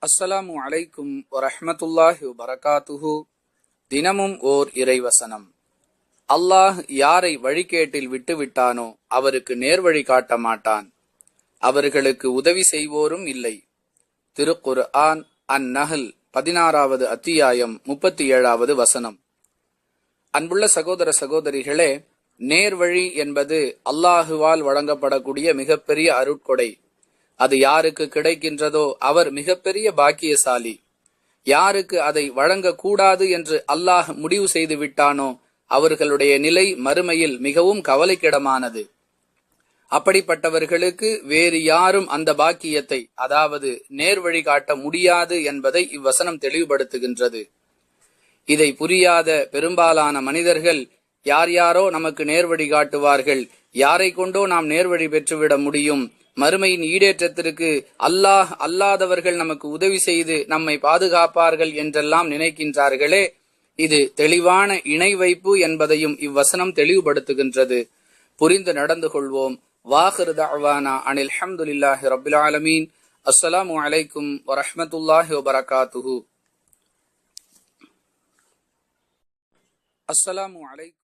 அஸ்ஸலாமு அலைக்கும் வரஹமத்துல்லாஹி வபரகாத்துஹு. தினமும் ஓர் இறைவசனம். அல்லாஹ் யாரை வழிகேட்டில் விட்டுவிட்டானோ அவருக்கு நேர்வழி காட்ட மாட்டான். அவர்களுக்கு உதவி செய்வோரும் இல்லை. திருக்குர் ஆன் அந் நஹல் பதினாறாவது அத்தியாயம் முப்பத்தி ஏழாவது வசனம். அன்புள்ள சகோதர சகோதரிகளே நேர்வழி என்பது அல்லாஹுவால் வழங்கப்படக்கூடிய மிகப்பெரிய அருட்கொடை. அது யாருக்கு கிடைக்கின்றதோ அவர் மிகப்பெரிய பாக்கியசாலி. யாருக்கு அதை வழங்கக்கூடாது என்று அல்லாஹ் முடிவு செய்து விட்டானோ அவர்களுடைய நிலை மறுமையில் மிகவும் கவலைக்கிடமானது. அப்படிப்பட்டவர்களுக்கு வேறு யாரும் அந்த பாக்கியத்தை அதாவது நேர் வழிகாட்ட முடியாது என்பதை இவ்வசனம் தெளிவுபடுத்துகின்றது. இதை புரியாத பெரும்பாலான மனிதர்கள் யார் யாரோ நமக்கு நேர் வழிகாட்டுவார்கள் யாரை கொண்டோ நாம் நேர்வழி பெற்றுவிட முடியும். மறுமையின் ஈடேற்றத்திற்கு அல்லாஹ் அல்லாதவர்கள் நமக்கு உதவி செய்து நம்மை பாதுகாப்பார்கள் என்றெல்லாம் நினைக்கின்றார்களே. இது தெளிவான இணை வைப்பு என்பதையும் இவ்வசனம் தெளிவுபடுத்துகின்றது. புரிந்து நடந்து கொள்வோம். வாஹிரு தஅவானா அனில் ஹம்துல்லாஹி ரபுல் ஆலமீன். அஸ்ஸலாமு அலைக்கும் வரஹமத்துல்லாஹி வபரகாத்துஹு. அஸ்ஸலாமு அலைக்கும்